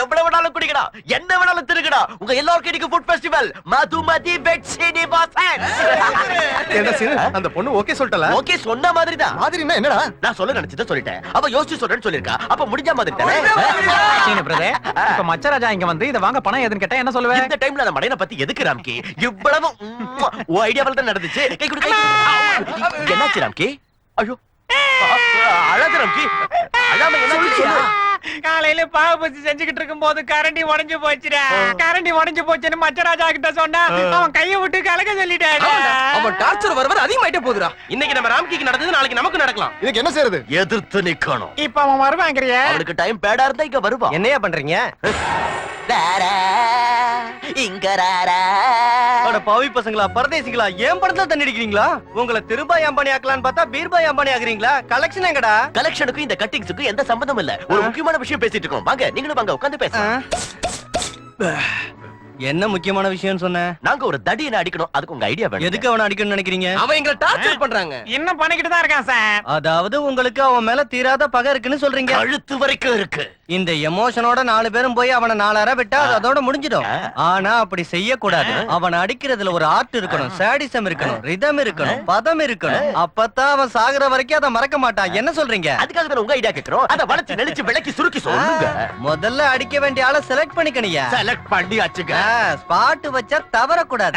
எவ்வளவு வேணாலும் குடிக்கடா. என்ன வேணாலும் திருக்கடா உங்க எல்லாருக்கும் இன்னைக்கு ஃபுட் ஃபெஸ்டிவல் மதுமதி பெட் சீனிவாசன் என்ன சீனு? அந்த பொண்ணு ஓகே சொல்லிட்டல. ஓகே சொன்ன மாதிரி தான் என்னடா? நான் சொல்ல நினைச்சதை சொல்லிட்டேன். அவ யோசிச்சு சொல்றேன்னு சொல்லிருக்கா அப்ப முடிஞ்ச மாதிரி தானே? சீனு பிரதர் இப்ப மச்சராஜா இங்க வந்து இத வாங்க பணம் எதுன்னு கேட்டா என்ன சொல்லுவேன் இந்த டைம்ல அந்த மடையனை பத்தி எதுக்கு ராம்கி? இவ்வளவு ஐடியாவில் தான் நடந்துச்சு. கை கொடு, கை. என்னாச்சு ராம்கி? ஐயோ. அழகு ராம்கி. அழாம. காலையில பாவு பசி செஞ்சுக்கிட்டு இருக்கும் போது கரண்டி உடைஞ்சு போச்சுடா. கரண்டி உடைஞ்சு போச்சுன்னு மச்சராஜா கிட்ட சொன்னா அவன் கைய விட்டு கலக்க சொல்லிட்டாடா அவன் டார்ச்சர் வர வர அதிகமாயிட்டே போகுதுடா. இன்னைக்கு நம்ம ராம்கிக்கு நடந்தது நாளைக்கு நமக்கு நடக்கலாம். இதுக்கு என்ன செய்யறது எதிர்த்து நிக்கணும். இப்ப அவன் வருவாங்கிறிய? அவனுக்கு டைம் பேடா இருந்தா இங்க வருவான். என்னையா பண்றீங்க? ராரா, இங்க பாவி பசங்களா பரதேசிங்களா ஏன் படத்துல தண்ணி அடிக்கிறீங்களா? உங்களை திருபாய் அம்பானி ஆக்கலான்னு பார்த்தா பீர்பாய் அம்பானி ஆகுறீங்களா கலெக்ஷன் எங்கடா? கலெக்ஷனுக்கும் இந்த கட்டிங்ஸுக்கும் எந்த சம்பந்தம் இல்ல. ஒரு முக்கியமான விஷயம் பேசிட்டு இருக்கோம். வாங்க நீங்களும் வாங்க உட்கார்ந்து பேசலாம். என்ன முக்கியமான விஷயம் சொன்ன? நாங்க ஒரு தடியனை அடிக்கணும். அதுக்கு உங்க ஐடியா வேணும் எதுக்கு அவனை அடிக்கணும்னு நினைக்கிறீங்க? அவன் எங்களை டார்ச்சர் பண்றாங்க. இன்னும் பண்ணிக்கிட்டு தான் இருக்கான் சார் அதாவது உங்களுக்கு அவன் மேல தீராத பகை இருக்குன்னு சொல்றீங்க. கழுத்து வரைக்கும் இருக்கு. இந்த எமோஷனோட நாலு பேரும் போய் அவனை நாலார விட்டா அது அதோட முடிஞ்சிடும். ஆனா அப்படி செய்யக்கூடாது. அவனை அடிக்கிறதுல ஒரு ஆர்ட் இருக்கணும். சாடிசம் இருக்கணும். ரிதம் இருக்கணும். பதம் இருக்கணும். அப்பதான் அவன் சாகுற வரைக்கும் அதை மறக்க மாட்டான். என்ன சொல்றீங்க? அதுக்காக தான் உங்க ஐடியா கேக்குறோம். அத வளைச்சு நெளிச்சு விளக்கி சுருக்கி சொல்லுங்க. முதல்ல அடிக்க வேண்டிய ஆளை செலக்ட் பண்ணிக்கணியா செலக்ட் பண்ணி வச்சுங்க ஸ்பாட் வச்சா தவறக்கூடாது.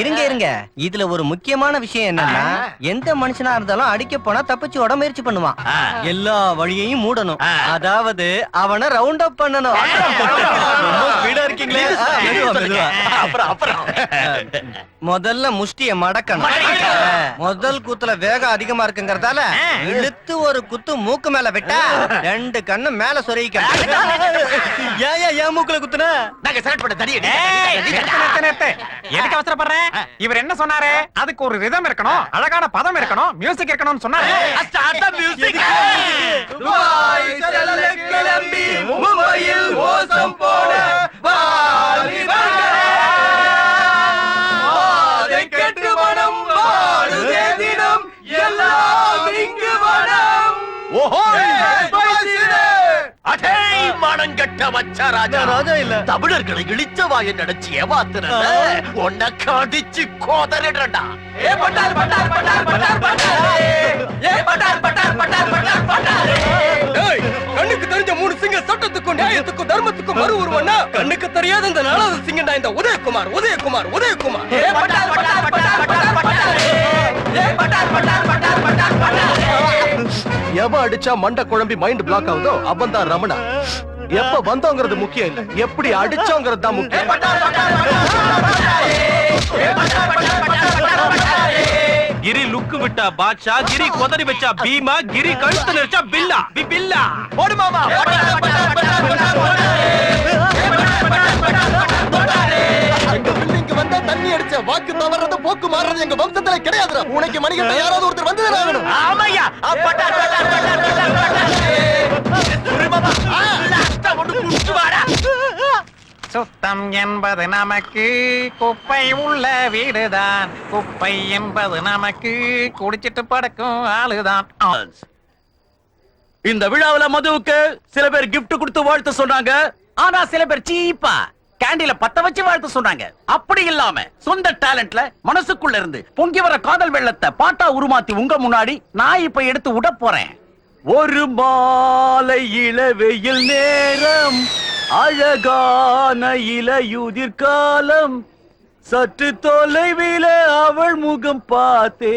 இருங்க இருங்க. இதுல ஒரு முக்கியமான விஷயம் என்னன்னா எந்த மனுஷனா இருந்தாலும் அடிக்க போனா தப்பிச்சு உட முயற்சி பண்ணுவான். எல்லா வழியையும் மூடணும். அதாவது அவனை ரவுண்ட் அப் பண்ணணும். முதல்ல முஷ்டிய மடக்கணும். முதல் குத்துல வேகம் அதிகமா இருக்குங்கறதால இழுத்து ஒரு குத்து மூக்கு மேல விட்டா ரெண்டு கண்ணு மேல சொருகிக்க ஏன் ஏன் மூக்குல குத்துன? நாங்க செலக்ட் பண்ண நிறுத்து. எதுக்கு அவசரப்படுற? இவர் என்ன சொன்னாரு? அதுக்கு ஒரு ரிதம் இருக்கணும் அழகான பதம் இருக்கணும் மியூசிக் இருக்கணும்னு சொன்னாரு. கிளம்பி மும்பையில் மோசம் போன அடே மானங்கட்ட வச்ச ராஜா. நான் ராஜா இல்ல. தமிழர்களை இழிச்ச வாயை நடச்சி ஏமாத்துறத உன்னை கடிச்சு கோதறிடுறா ஏ பட்டார் பட்டார் பட்டார் பட்டார் பட்டார். ஏ பட்டார் பட்டார் பட்டார் பட்டார் பட்டார். ஏய் கண்ணுக்கு தெரிஞ்ச மூணு சிங்க சட்டத்துக்கும் நியாயத்துக்கும் தர்மத்துக்கும் மறு உருவம்னா கண்ணுக்கு தெரியாத இந்த நாலாவது சிங்கண்டா இந்த உதயகுமார் உதயகுமார் உதயகுமார். ஏ பட்டார் பட்டார் பட்டார் பட்டார் பட்டார். எவ அடிச்சா மண்ட குழம்பி மைண்ட் பிளாக் ஆகுதோ அவன் தான் ரமணா எப்ப வந்தோங்கிறது முக்கியம் இல்ல எப்படி அடிச்சோங்கிறது தான் முக்கியம் கிரி லுக்கு விட்டா பாட்ஷா கிரி கொதறி வச்சா பீமா கிரி கழுத்து நெரிச்சா பில்லா பில்லா போடு மாமா தண்ணி அடிச்ச வாக்கு தவறது போக்கு மாறுறது எங்க வம்சத்துல கிடையாதுடா. உனக்கு மணிகண்ட யாராவது ஒருத்தர் வந்து ஆகணும். ஆமையா? பட்டார் பட்டார் பட்டார் பட்டார் பட்டார் சுத்தம் என்பது நமக்கு குப்பை உள்ள வீடுதான். குப்பை என்பது நமக்கு குடிச்சிட்டு படுக்கும் ஆளுதான். இந்த விழாவுல மதுவுக்கு சில பேர் gift கொடுத்து வாழ்த்து சொன்னாங்க ஆனா சில பேர் சீப்பா. கேண்டில பத்த வச்சு வாழ்த்து சொன்னாங்க. அப்படி இல்லாம சொந்த டேலண்ட்ல மனசுக்குள்ள இருந்து பொங்கி வர காதல் வெள்ளத்தை பாட்டா உருமாத்தி உங்க முன்னாடி நான் இப்ப எடுத்து விட போறேன். ஒரு மாலை இளவெயில் நேரம் அழகான இலையுதிர் காலம். சற்று தொலைவில அவள் முகம் பார்த்தே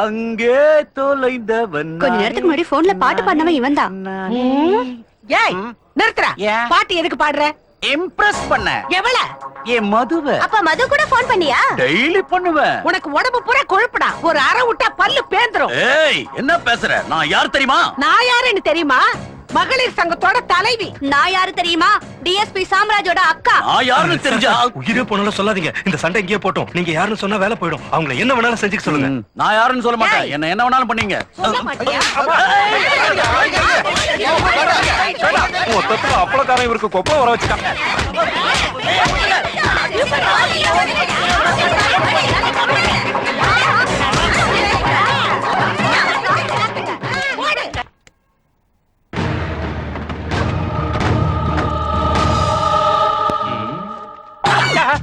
அங்கே தொலைந்தவன் கொஞ்ச நேரத்துக்கு முன்னாடி போன்ல பாட்டு பாடினவன் இவன் தான் ஏய் நிறுத்துற? பாட்டு எதுக்கு பாடுற? இம்ப்ரெஸ் பண்ண. எவள என் மதுவ. அப்ப மது கூட போன் பண்ணியா? டெய்லி பண்ணுவேன் உனக்கு உடம்பு பூரா கொழுப்புடா. ஒரு அரை விட்டா பல்லு பேந்துரும். ஏய் என்ன பேசுற? நான் யார் தெரியுமா? நான் யாருன்னு தெரியுமா? மகளிர் சங்கத்தோட தலைவி நான் யாரு தெரியுமா டிஎஸ்பி சாம்ராஜோட அக்கா நான் யாருன்னு தெரிஞ்சா உயிரே போனாலும் சொல்லாதீங்க இந்த சண்டை இங்கேயே போட்டோம் நீங்க யாருன்னு சொன்னா வேலை போயிடும் அவங்கள என்ன வேணாலும் செஞ்சுக்க சொல்லுங்க நான் யாருன்னு சொல்ல மாட்டேன் என்ன என்ன வேணாலும் பண்ணீங்க மொத்தத்துல அப்பளக்காரன் இவருக்கு கொப்பளம் வர வச்சுட்டான்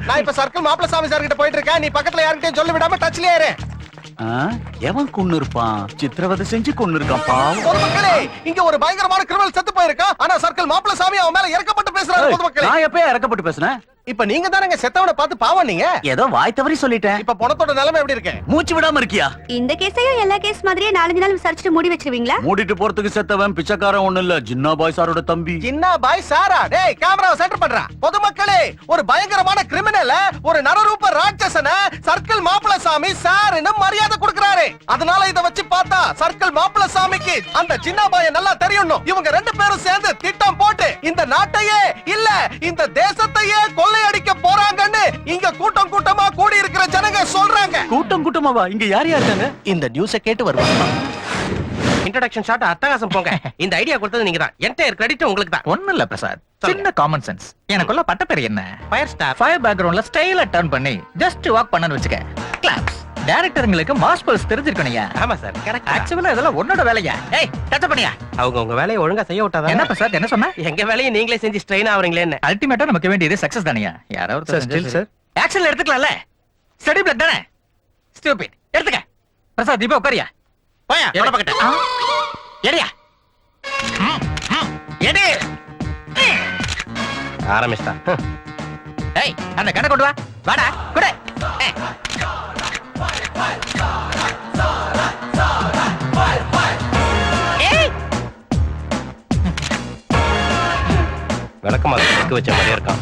நான் இப்ப சர்க்கிள் மாப்பிள சாமி சார் கிட்ட போயிட்டு இருக்கேன் நீ பக்கத்துல யார்கிட்டயும் சொல்ல விடாம டச்லயே இரு. எவன் கொன்னு இருப்பான்? சித்திரவதை செஞ்சு கொன்னு இருக்கான் பாவம். பொதுமக்களே இங்க ஒரு பயங்கரமான கிரிமினல் செத்து போயிருக்கான். ஆனா சர்க்கிள் மாப்பிள சாமி அவன் மேல இறக்கப்பட்டு பேசுறாரு பொதுமக்களே நான் எப்பயே இறக்கப்பட்டு பேசுனேன்? இப்ப நீங்க தானங்க செத்தவனை பார்த்து பாவம் நீங்க? ஏதோ வாய் தவறி சொல்லிட்டேன். இப்ப பணத்தோட நிலைமை எப்படி இருக்கு? மூச்சு விடாம இருக்கியா? இந்த கேஸையும் எல்லா கேஸ் மாதிரியே நாலஞ்சு நாள் விசாரிச்சுட்டு மூடி வச்சிருவீங்களா? மூடிட்டு போறதுக்கு செத்தவன் பிச்சைக்காரன் ஒண்ணு இல்ல ஜின்னா பாய் சாரோட தம்பி. சின்ன பாய் சாரா? டேய் கேமராவை சென்டர் பண்றா. பொதுமக்களே ஒரு பயங்கரமான கிரிமினல ஒரு நரரூப ராட்சசன சர்க்கிள் மாப்பிள சாமி சாருன்னு மரியாதை கொடுக்கறாரு. அதனால இத வச்சு பார்த்தா சர்க்கிள் மாப்பிள சாமிக்கு அந்த சின்ன பாய நல்லா தெரியணும் இவங்க ரெண்டு பேரும் சேர்ந்து திட்டம் போட்டு இந்த நாட்டையே இல்ல இந்த தேசத்தையே கொள்ளையடிக்க போறாங்கன்னு இங்க கூட்டம் கூட்டமா கூடி இருக்கிற ஜனங்க சொல்றாங்க. கூட்டம் கூட்டமாவா? இங்க யார் யார் இருக்காங்க? இந்த நியூஸ கேட்டு வருவாங்க இன்ட்ரோடக்ஷன் ஷாட் அட்டகாசம் போங்க. இந்த ஐடியா கொடுத்தது நீங்க தான் என்டையர் கிரெடிட் உங்களுக்கு தான் ஒண்ணும் இல்ல பிரசாத். சின்ன காமன் சென்ஸ் எனக்குள்ள பட்ட பேர் என்ன? ஃபயர் ஸ்டார் ஃபயர் பேக்ரவுண்ட்ல ஸ்டைலா டர்ன் பண்ணி ஜஸ்ட் வாக் பண்ணனு வச்சுக்க. கிளாப்ஸ் டைரக்டருங்களுக்கு மாஸ் பல்ஸ் தெரிஞ்சிருக்கணும்யா ஆமா சார் கரெக்ட் ஆக்சுவலா இதெல்லாம் உன்னோட வேலையா? ஏய் டச் பண்ணியா? அவங்க உங்க வேலையை ஒழுங்கா செய்ய விட்டாதான். என்ன பிரசாத் என்ன சொன்ன? எங்க வேலையை நீங்களே செஞ்சு ஸ்ட்ரெயின் ஆவறீங்களேன்னு. அல்டிமேட்டா நமக்கு வேண்டியது சக்சஸ் தானயா யாராவது Sir, still, sir. ஆக்ஷன்ல எடுத்துக்கலாம்ல? ஸ்டடி பிளட் தானே? ஸ்டூபிட் எடுத்துக்க. பிரசாத் இப்ப உட்காரியா? போயா தொட பக்கட்ட எடியா. எடி. ஆரம்பிச்சிட்டா. ஏய் அந்த கண்ணை கொண்டு வா. வாடா குடு. விளக்கமாக வைக்க வச்ச மாதிரியே இருக்கான்.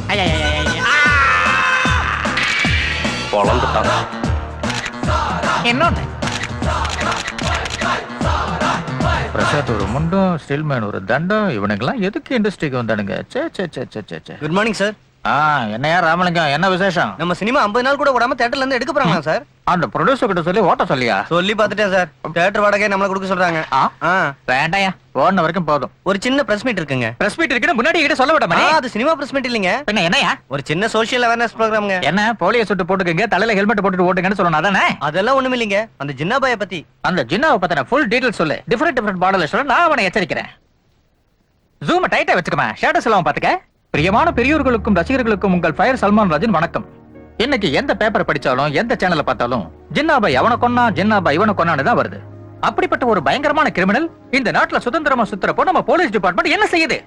பொழந்துட்டான் பிரசாத் ஒரு முண்டும் ஸ்டீல்மேன் ஒரு தண்டம் இவனுங்கெல்லாம் எதுக்கு இண்டஸ்ட்ரிக்கு வந்தானுங்க சே சே சே சே சே குட் மார்னிங் சார் என்னையா ராமலிங்கம் என்ன விசேஷம்? நம்ம சினிமா 50 நாள் கூட விடாம தியேட்டர்ல இருந்து எடுக்க போறாங்க சார்? அந்த ப்ரொடியூசர் கிட்ட சொல்லி ஓட்ட சொல்லியா? சொல்லி பார்த்துட்டேன் சார். தியேட்டர் வாடகை நம்மள கொடுக்க சொல்றாங்க. வேண்டாயா போன வரைக்கும் போதும். ஒரு சின்ன பிரஸ் மீட் இருக்குங்க. பிரஸ் மீட் இருக்குன்னு முன்னாடி கிட்ட சொல்ல விட அது சினிமா பிரஸ் மீட் இல்லைங்க. பின்ன என்னையா? ஒரு சின்ன சோஷியல் அவேர்னஸ் ப்ரோக்ராம்ங்க என்ன போலியோ சுட்டு போட்டுக்கங்க தலையில ஹெல்மெட் போட்டுட்டு ஓட்டுங்கன்னு சொல்லணும் அதானே? அதெல்லாம் ஒண்ணும் இல்லைங்க. அந்த ஜின்னாபாய பத்தி. அந்த ஜின்னாவை பத்தின ஃபுல் டீடைல் சொல்லு. டிஃபரெண்ட் டிஃபரெண்ட் மாடல் சொல்ல நான் அவனை எச்சரிக்கிறேன். ஜூம டைட்டா வச்சுக்கமா ஷேட்டஸ் எல்லாம் பாத்துக்க பிரியமான பெரியோர்களுக்கும் ரசிகர்களுக்கும் உங்கள் ஃபயர் சல்மான் ராஜின் வணக்கம். இன்னைக்கு எந்த பேப்பரை படிச்சாலும் எந்த சேனலை பார்த்தாலும் ஜின்னாபாய் அவனை கொன்னா ஜின்னாபாய் இவனை கொன்னான்னு தான் வருது. அப்படிப்பட்ட ஒரு பயங்கரமான கிரிமினல் இந்த நாட்டுல சுதந்திரமா சுத்துறப்போ நம்ம போலீஸ் டிபார்ட்மெண்ட் என்ன செய்யுது?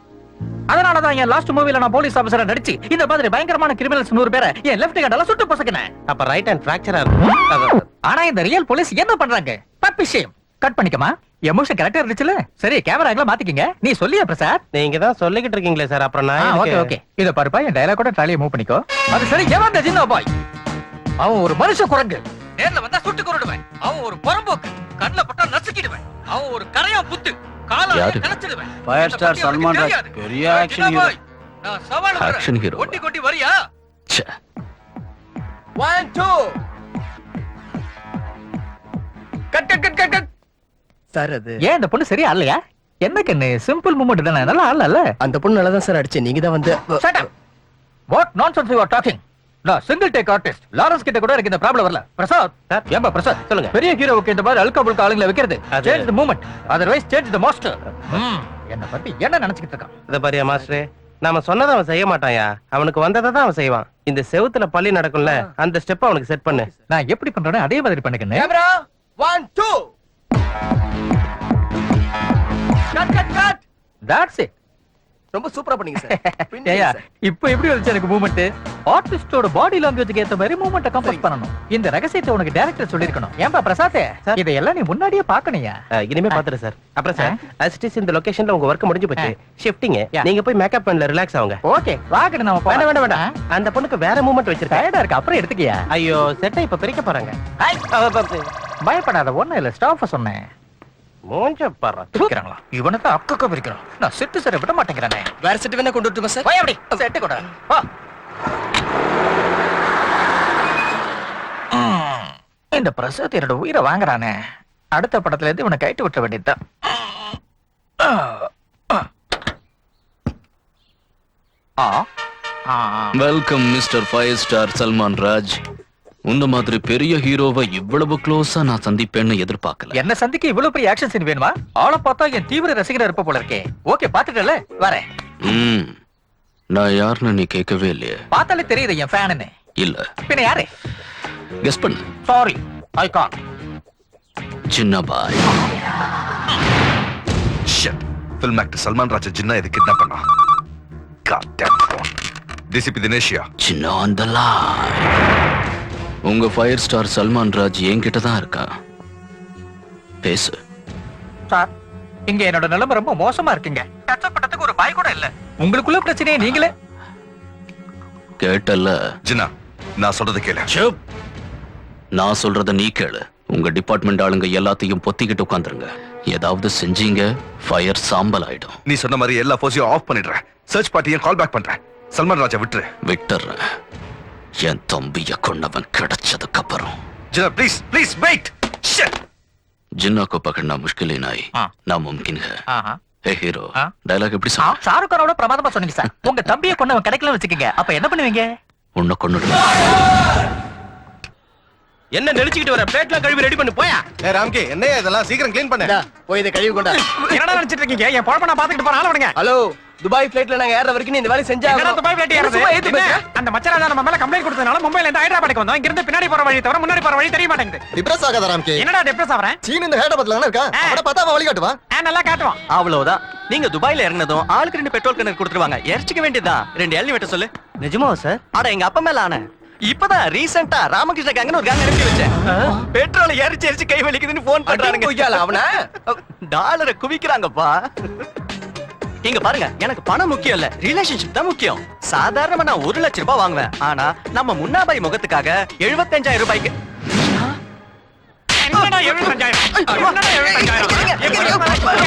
அதனாலதான் என் லாஸ்ட் மூவில நான் போலீஸ் ஆபீசரா நடிச்சு இந்த மாதிரி பயங்கரமான கிரிமினல்ஸ் நூறு பேரை என் லெஃப்ட் ஹேண்டால சுட்டு பொசக்கினேன். அப்ப ரைட் ஹேண்ட் இருக்கும். ஆனா இந்த ரியல் போலீஸ் என்ன பண்றாங்க? தப்பு விஷயம். கட் பண்ணிக்கமா? எமோஷன் கரெக்டா இருந்துச்சுல? சரி கேமரா எல்லாம் மாத்திக்கிங்க. நீ சொல்லியா பிரசாத்? நீங்க தான் சொல்லிக்கிட்டு இருக்கீங்களே சார் அப்புறம் நான் ஓகே ஓகே இத பாருப்பா என் டயலாக் கூட ட்ராலியை மூவ் பண்ணிக்கோ. அது சரி அந்த ஜின்னா பாய் அவன் ஒரு மனுஷ குரங்கு. நேர்ல வந்தா சுட்டு கொண்டுடுவேன் அவன் ஒரு புறம்போக்கு கண்ணுல பட்டா நசுக்கிடுவேன். அவன் ஒரு கரையா புத்து. காலால யாரு? கலச்சிடுவேன் Fire இந்த star பத்தி சல்மான் ராஜ். பெரிய hero. பாய், நான் சவால். Action hero. கொட்டி கொட்டி வரியா? One two cut cut cut cut cut sir அது ஏன் இந்த பொண்ணு சரியா இல்லையா என்ன கண்ணு சிம்பிள் மூமெண்ட் தானே? நல்லா அல்ல அந்த பொண்ணு நல்லா தான் சார் அடிச்சு நீங்க தான் வந்து Shut up. What nonsense you are talking? நான் சிங்கிள் டேக் ஆர்டிஸ்ட் லாரன்ஸ் கிட்ட கூட எனக்கு இந்த ப்ராப்ளம் வரல. பிரசாத் சார். ஏம்பா பிரசாத் சொல்லுங்க. பெரிய ஹீரோவுக்கு இந்த மாதிரி அல்கா புல்கா ஆளுங்களை வைக்கிறது. Change the moment otherwise change the master என்ன பத்தி என்ன நினைச்சிட்டு இருக்கான்? இத பாரியா மாஸ்டர். நாம சொன்னதை அவன் செய்ய மாட்டான்யா அவனுக்கு வந்ததை தான் அவன் செய்வான். இந்த செவுத்துல பள்ளி நடக்கும்ல அந்த ஸ்டெப் அவனுக்கு செட் பண்ணு. நான் எப்படி பண்றேனோ அதே மாதிரி பண்ணுக்கன்னு camera one two cut cut cut that's it ரொம்ப சூப்பரா பண்ணீங்க சார் ஏயா இப்போ எப்படி வந்துச்சு எனக்கு மூமெண்ட் ஆர்டிஸ்டோட பாடி லாங்குவேஜ்க்கு ஏத்த மாதிரி மூமெண்ட்டை கம்போஸ் பண்ணணும். இந்த ரகசியத்தை உனக்கு டைரக்டர் சொல்லிருக்கணும் ஏன்பா பிரசாத் சார். இதையெல்லாம் நீ முன்னாடியே பாக்கணையா அஹ், இனிமே பாத்துறேன் சார் அப்புறம் சார் அசிஸ்டிஸ் இந்த லொகேஷன்ல உங்க ஒர்க் முடிஞ்சு போச்சு ஷிஃப்டிங். நீங்க போய் மேக்கப் பண்ணல ரிலாக்ஸ் ஆகுங்க ஓகே வாக்கடு நம்ம வேண்டாம் வேண்டாம் வேண்டாம். அந்த பொண்ணுக்கு வேற மூமெண்ட் வச்சிருக்கேன். டயர்டா இருக்கு அப்புறம் எடுத்துக்கியா? ஐயோ செட்டை இப்ப பிரிக்க போறாங்க. பயப்படாத ஒண்ணு இல்ல ஸ்டாஃப் சொன்னேன். மூஞ்ச பாரு பிரிக்கிறாங்களா? இவனை தான் அக்கக்க பிரிக்கிறான். நான் செட்டு சரி விட மாட்டேங்கிறானே. வேற செட்டு வேணா கொண்டு வரட்டுமா சார்? போய் அப்படி. செட்டு கூட. வா. ம், இந்த பிரசாத் என்னோட உயிரை வாங்குறானே. அடுத்த படத்துல இருந்து இவனை கைட்டு விட்ட வேண்டியதுதான். ஆ. ஆ. Welcome mister five star Salman Raj உன்ன மாதிரி பெரிய ஹீரோவை இவ்வளவு க்ளோஸா நான் சந்திப்பேன்னு எதிர்பார்க்கல. என்ன சந்திக்க இவ்வளவு பெரிய ஆக்ஷன் சீன் வேணுமா? ஆளை பார்த்தா என் தீவிர ரசிகரா இருப்ப போல இருக்கே. ஓகே பாத்துட்டல வரேன். ம் நான் யாருன்னு நீ கேட்கவே இல்லையே. பார்த்தாலே தெரியுது என் ஃபேனுன்னு இல்ல. பின்ன யாரு? கெஸ் பண்ணு. சாரி ஐ கான் சின்ன boy. Shit film actor Salman Raja Jinna இது கிட்னாப் பண்ணா? Damn. Phone. டிசிபி தினேஷியா சின்ன அந்த உங்க ஃபயர் ஸ்டார் சல்மான் ராஜ் என்கிட்ட தான் இருக்கா? பேசு. சார் இங்க என்னோட நிலைமை ரொம்ப மோசமா இருக்குங்க. கஷ்டப்பட்டதுக்கு ஒரு பாய் கூட இல்ல. உங்களுக்குள்ள பிரச்சனையை நீங்களே. கேட்டல்ல. ஜின்னா நான் சொல்றது கேளு. சுப். நான் சொல்றத நீ கேளு. உங்க டிபார்ட்மெண்ட் ஆளுங்க எல்லாத்தையும் பொத்திக்கிட்டு உட்காந்துருங்க. ஏதாவது செஞ்சீங்க ஃபயர் சாம்பல் ஆயிடும். நீ சொன்ன மாதிரி எல்லா போர்ஸையும் ஆஃப் பண்ணிடுறேன். சர்ச் பார்ட்டியும் கால் பேக் பண்றேன். சல்மான் ராஜா விட்டுரு. விட்டுறேன். என் தம்பிய கொண்டவன் கிடைச்சதுக்கு அப்புறம் Jinnah please please wait shit Jinnah को पकड़ना मुश्किल ही नहीं हाँ। नामुमकिन है ஆஹா. हे हीरो हाँ? டயலாக் எப்படி ஆ, சொன்ன ஷாருக் கானோட பிரமாதமா சொன்னீங்க சார் உங்க தம்பியை கொண்டவன் கிடைக்கலன்னு வச்சுக்கோங்க அப்ப என்ன பண்ணுவீங்க உன்னை கொண்டுடு என்ன நெளிச்சுக்கிட்டு வர பிளேட்ல கழுவி ரெடி பண்ணு போயா ஏ ராம்கி என்னையா இதெல்லாம் சீக்கிரம் க்ளீன் பண்ணு போய் இதை கழுவி கொண்டா என்னடா நினைச்சிட்டு இருக்கீங்க என் பொழப்ப நான் பாத்துக்கிட்டு போறேன் ஆள விடுங்க ஹலோ துபாய் பிளைட்ல நாங்க ஏற வரைக்கும் நீ இந்த வேலையை செஞ்சா துபாய் ஏறுறது? என்ன? அந்த மச்சராஜா நம்ம மேல கம்ப்ளைண்ட் கொடுத்ததுனால மும்பைல இருந்து ஹைதராபாத்துக்கு வந்தோம். இங்க இருந்து பின்னாடி போற வழி தவிர முன்னாடி போற வழி தெரிய மாட்டேங்குது. டிப்ரஸ் ஆகாத ராம்கி. என்னடா டிப்ரஸ் ஆவறேன் சீன் இந்த ஹேடபத்ல தானே இருக்கா? ஆ. அவட பார்த்தா அவன் வழிகாட்டுவான் ஆ, நல்லா காட்டுவான். அவ்வளவுதான். நீங்க துபாயில இறங்கினதும் ஆளுக்கு ரெண்டு பெட்ரோல் கிணறு கொடுத்துருவாங்க. எரிச்சிக்க வேண்டியதுதான். ரெண்டு எள்ளி வெட்ட சொல்லு. நிஜமாவா சார் அட எங்க அப்பா மேல ஆன. இப்பதான் ரீசெண்டா ராமகிருஷ்ண கேங்கன்னு ஒரு கேங் அனுப்பி வச்சேன். பெட்ரோல் எரிச்சு எரிச்சு கை வலிக்குதுன்னு போன் பண்றாங்க பொய்யால அவன? டாலரை குவிக்கிறாங்கப்பா. இங்க பாருங்க எனக்கு பணம் முக்கியம் இல்ல. ரிலேஷன்ஷிப் தான் முக்கியம். சாதாரணமா நான் ஒரு லட்சம் ரூபாய் வாங்குவேன். ஆனா நம்ம முன்னாபாய் முகத்துக்காக எழுபத்தஞ்சாயிரம் ரூபாய்க்கு. என்னடா 75000 என்னடா 75000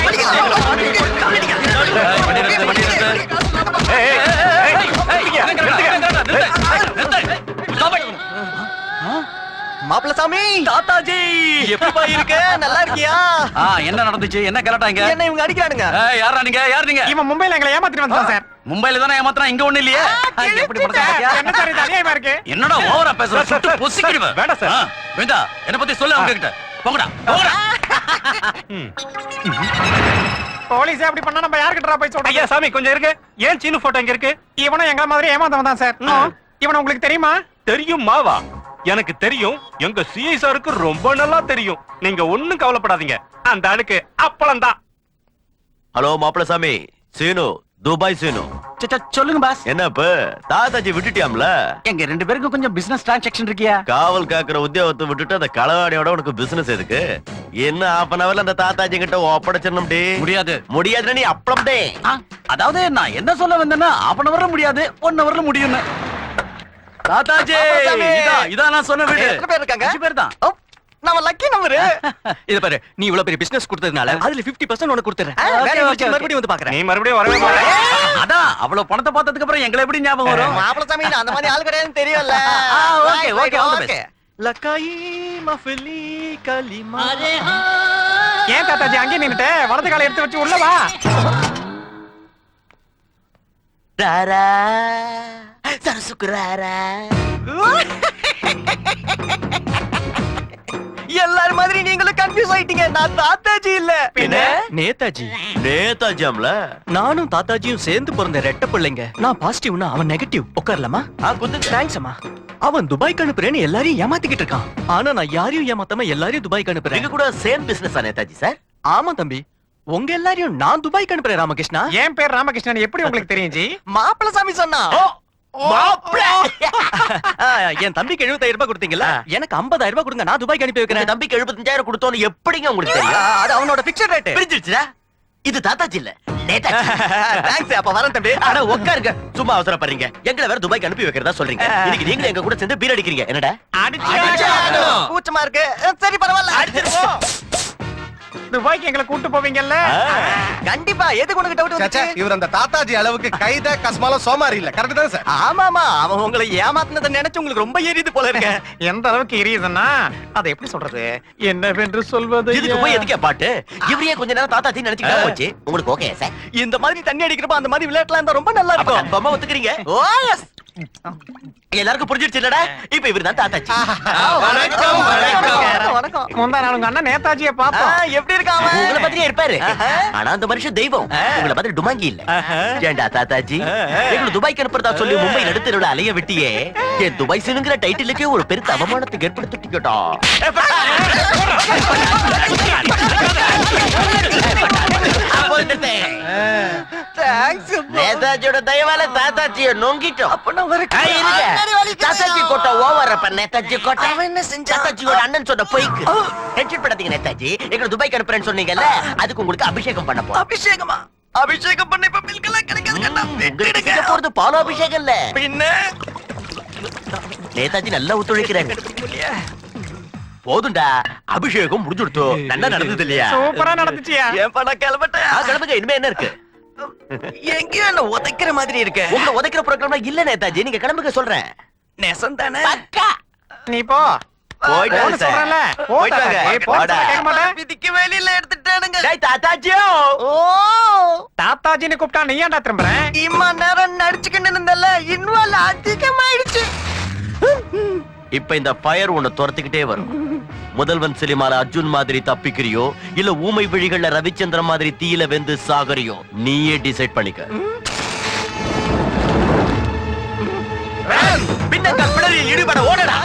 மாப்பிள்ள சாமி தாத்தாஜி எப்படிப்பா இருக்க? நல்லா இருக்கியா? ஆ, என்ன நடந்துச்சு? என்ன கலட்டாங்க என்ன இவங்க அடிக்கிறானுங்க. யாரா நீங்க? யார் நீங்க? இவன் மும்பைல எங்களை ஏமாத்திட்டு வந்தான் சார். மும்பைல தானே ஏமாத்துறான்? இங்க ஒண்ணு இல்லையே? எப்படி? என்ன சார் இது அநியாயமா இருக்கு? என்னடா ஓவரா பேசுற? சுட்டு பொசிக்கிடுவேன் வேண்டாம் சார். வேண்டா என்ன பத்தி சொல்லு அவங்க கிட்ட. போங்கடா போங்கடா. போலீஸ் அப்படி பண்ணா நம்ம யார்கிட்ட போய் சொல்றோம் ஐயா சாமி கொஞ்சம் இருக்கு. ஏன் சீனு போட்டோ இங்க இருக்கு? இவனும் எங்க மாதிரி ஏமாந்தவன் தான் சார் இவனை உங்களுக்கு தெரியுமா? தெரியும் மாவா எனக்கு தெரியும் எங்க சிஐ சாருக்கு ரொம்ப நல்லா தெரியும். நீங்க ஒண்ணும் கவலைப்படாதீங்க. அந்த ஆளுக்கு அப்பளம் தான் ஹலோ மாப்பிள்ள சாமி சீனு துபாய் சீனு. சொல்லுங்க பாஸ். என்னப்ப தாத்தாஜி விட்டுட்டியாம்ல? எங்க ரெண்டு பேருக்கும் கொஞ்சம் பிசினஸ் டிரான்சாக்ஷன் இருக்கியா? காவல் காக்குற உத்தியோகத்தை விட்டுட்டு அந்த களவாடியோட உனக்கு பிசினஸ் எதுக்கு? என்ன half அன் அவர்ல அந்த தாத்தாஜி கிட்ட ஒப்படைச்சிடணும் டி? முடியாது. முடியாதுன்னா நீ அப்பளம் டே ஆ, அதாவது நான் என்ன சொல்ல வந்தேன்னா half அன் அவர்ல முடியாது ஒன் ஹவர்ல முடியும்னு. தாத்தாஜி. இதான் இதான் நான் சொன்ன வீடு. எத்தனை பேர் இருக்காங்க? அஞ்சு பேர் தான். ஓ, நம்ம லக்கி நம்பரு இத பாரு நீ இவ்வளவு பெரிய பிசினஸ் கொடுத்ததுனால அதுல 50% பர்சன்ட் உனக்கு கொடுத்துறேன். முடிச்சு மறுபடியும் வந்து பாக்குறேன். நீ மறுபடியும் வரவே மாட்டே. அதான் அவ்வளவு பணத்தை பார்த்ததுக்கு அப்புறம் எங்களை எப்படி ஞாபகம் வரும்? மாப்பிள சாமி அந்த மாதிரி ஆள் கிடையாதுன்னு தெரியும்ல. ஆ, okay, okay, all the best. லக்காயி மஃபிலி கலிமா ஏன் தாத்தாஜி அங்கே நின்னுட்டு? வலது காலை எடுத்து வச்சு உள்ள வா. ராரா சரசுக்குராரா எல்லாரும் மாதிரி நீங்களும் கன்ஃபியூஸ் ஆயிட்டீங்க. நான் தாத்தாஜி இல்ல. பின்ன? நேதாஜி. நேதாஜாம்ல நானும் தாத்தாஜியும் சேர்ந்து பிறந்த ரெட்ட பிள்ளைங்க. நான் பாசிட்டிவ்னா அவன் நெகட்டிவ் உட்காரலாமா? ஆ குத்து. தேங்க்ஸ் அம்மா. அவன் துபாய்க்கு அனுப்புறேன்னு எல்லாரையும் ஏமாத்திக்கிட்டு இருக்கான். ஆனா நான் யாரையும் ஏமாத்தாம எல்லாரையும் துபாய்க்கு அனுப்புறேன். கூட சேம் பிசினஸ் நேதாஜி சார் ஆமா தம்பி. உங்க எல்லாரையும் நான் துபாய்க்கு அனுப்புறேன் ராமகிருஷ்ணா. என் பேர் ராமகிருஷ்ணன் எப்படி உங்களுக்கு தெரியும் ஜி? சாமி சொன்னா. என் தம்பிக்கு எழுபத்தாயிரம் ரூபாய் கொடுத்தீங்கல்ல? எனக்கு 50000 ரூபாய் கொடுங்க நான் துபாய்க்கு அனுப்பி வைக்கிறேன். தம்பிக்கு எழுபத்தஞ்சாயிரம் கொடுத்தோன்னு எப்படிங்க உங்களுக்கு தெரியும்? அது அவனோட பிக்சர் ரேட் பிரிஞ்சிருச்சுடா. இது தாத்தாஜி இல்ல தேங்க்ஸ் அப்ப வரேன் தம்பி. ஆனா உட்காருங்க சும்மா அவசரப்படுறீங்க. எங்களை வேற துபாய்க்கு அனுப்பி வைக்கிறதா சொல்றீங்க. இன்னைக்கு நீங்க எங்க கூட சேர்ந்து பீர் அடிக்கிறீங்க. என்னடா? கூச்சமா இருக்கு. சரி பரவாயில்ல. துபாய்க்கு எங்களை கூட்டு போவீங்கல்ல? கண்டிப்பா. எதுக்கு உனக்கு டவுட் வந்துச்சு? இவர் அந்த தாத்தாஜி அளவுக்கு கைத கஸ்மால சோமாரி இல்ல. கரெக்ட் தான் சார் ஆமாமா. அவன் உங்களை ஏமாத்தினதை நினைச்சு உங்களுக்கு ரொம்ப எரியுது போல இருக்க. எந்த அளவுக்கு எரியுதுன்னா அதை எப்படி சொல்றது? என்னவென்று சொல்வது இதுக்கு போய் எதுக்கே பாட்டு? இவரையே கொஞ்ச நேரம் தாத்தாஜி நினைச்சுக்கிட்டா போச்சு. உங்களுக்கு ஓகே சார். இந்த மாதிரி தண்ணி அடிக்கிறப்ப அந்த மாதிரி விளையாட்டுலாம் இருந்தா ரொம்ப நல்லா இருக்கும். கன்ஃபார்மா ஒத்துக்கிறீங்க. ஓ எஸ் எல்லாருக்கும் புரிஞ்சிருச்சு இல்லடா? இப்ப இவர் தான் தாத்தாச்சி வணக்கம் வணக்கம். வணக்கம் முந்தா நாள் உங்க அண்ணன் நேதாஜியை பார்த்தோம். எப்படி இருக்காம உங்களை மாதிரியே இருப்பாரு. ஆனா அந்த மனுஷன் தெய்வம். உங்களை மாதிரி டுமாங்கி இல்ல. ஏண்டா தாத்தாஜி? எங்களை துபாய்க்கு அனுப்புறதா சொல்லி மும்பை நடுத்தருவில் அலைய விட்டியே. என் துபாய் சினுங்கிற டைட்டிலுக்கே ஒரு பெருத்த அவமானத்துக்கு ஏற்படுத்திட்டா நேதாஜியோட தயவால தாத்தாச்சிய நொங்கிட்டோம். ஆ, தாத்தாஜி கோட்டை ஓவர் அப்ப நேதாஜி கோட்டை. என்ன செஞ்சா தாத்தாஜியோட அண்ணன் சொன்ன பொய்க்கு. டென்ஷன் படாதீங்க நேதாஜி எங்களை துபாய்க்கு அனுப்புறேன்னு சொன்னீங்கல்ல அதுக்கு உங்களுக்கு அபிஷேகம் பண்ண போறோம். அபிஷேகமா? அபிஷேகம் பண்ண இப்ப மில்கெல்லாம் கிடைக்காது போறது பால அபிஷேகம் இல்ல. பின்ன? நேதாஜி நல்லா ஒத்துழைக்கிறாங்க போதும்டா அபிஷேகம் முடிஞ்சுடுத்தோ. நல்லா நடந்தது இல்லையா? சூப்பரா நடந்துச்சியா? கிளம்பட்டேன்? கிளம்புங்க இனிமே என்ன இருக்கு? எங்கேயோ என்ன உதைக்கிற மாதிரி இருக்கு. உங்களை உதைக்கிற ப்ரோக்ராம் இல்ல நேதாஜி நீங்க கிளம்புங்க சொல்றேன். நெசம் தானே பக்கா. நீ போ. தாத்தாஜின்னு கூப்பிட்டா நீ ஏன்டா திரும்புறேன் இம்மா நேரம் நடிச்சுக்கிட்டு இருந்தல இன்வால்வ் அதிகமாயிடுச்சு. இப்ப இந்த ஃபயர் உன்னை துரத்துக்கிட்டே வரும். முதல்வன் சிலிமால அர்ஜுன் மாதிரி தப்பிக்கிறியோ இல்ல ஊமை விழிகள்ல ரவிச்சந்திரன் மாதிரி தீயில வெந்து சாகறியோ நீயே டிசைட் பண்ணிக்க பின்னங்கள் பிடரில் ஈடுபட ஓடடா